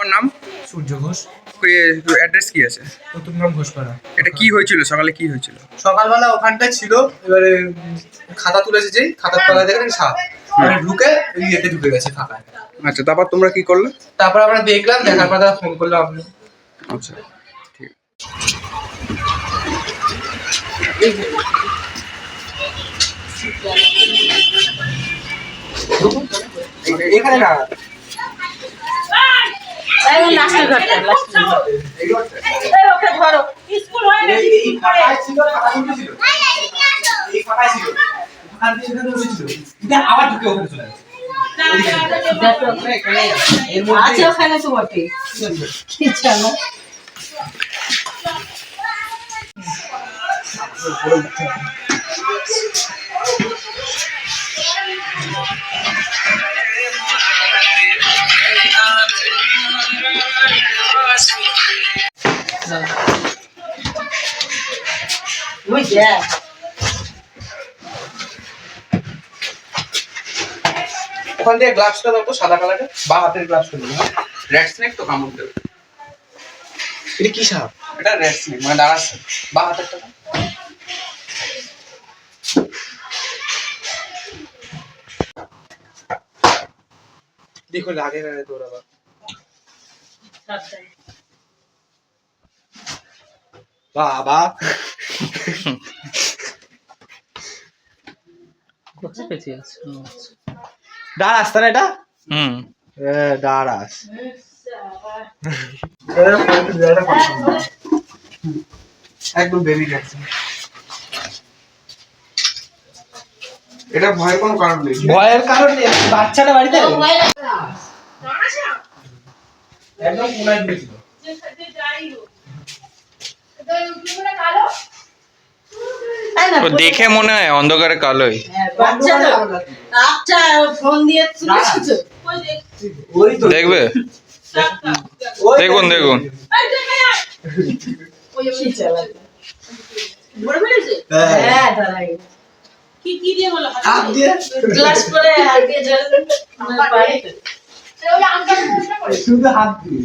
তোমার নাম? সূর্য ঘোষ। অ্যাড্রেস কি আছে? প্রতুলগ্রাম ঘোষপাড়া। এটা কি হয়েছিল? সকালে কি হয়েছিল? সকালবেলা ওখানটায় ছিল এবারে খাতা তুলেছে যেই খাতার তলায় দেখেন সাপ। মানে ঢুকে ইয়েতে ঢুকে গেছে ফাঁকায়। আচ্ছা তারপর তোমরা কি করলে? তারপর আমরা দেখলাম দেখার পর তারা ফোন করল আপনি আচ্ছা ঠিক। এখানে না। লাস্টের ঘরটা লাস্টের ধরো। স্কুল হয়ে গেছে এই- ছিল এই ছিল। ওখান দিয়ে সেখানে উঠেছিল এটা আবার ঢুকে ওখানে চলে গেছে। দেখো এর মধ্যে আছে ওখানে তো বটে কি জানো? ওই দেখ ওখান থেকে গ্লাভসটা দাও তো সাদা কালারের বা হাতের গ্লাভসটা র্যাট স্নেক তো কামড় দেবে। এটা কি সাপ? এটা র্যাট স্নেক মানে দাঁড়াচ্ছে। বা হাতেরটা। দেখো লাগে না রে তোর আবার বাবা! কোথায় পেঁচে আছে দাঁড়াস তাহলে এটা? হুম। এ, দাঁড়াস। একদম বেবি যাচ্ছে এটা ভয়ের কোনো কারণ নেই। ভয়ের কারণ নেই বাচ্চাটা বাড়িতে একদম কোনায় ঢুকেছিল ও দেখে মনে হয় অন্ধকারে কালোই। আচ্ছা তো। দেখবে? দেখুন, দেখুন। হ্যাঁ। হ্যাঁ দাঁড়াই কি কি দিয়ে বলো হাত দিয়ে। গ্লাস করে হাত দিয়ে জল বাড়িতে। শুধু হাত দিয়ে।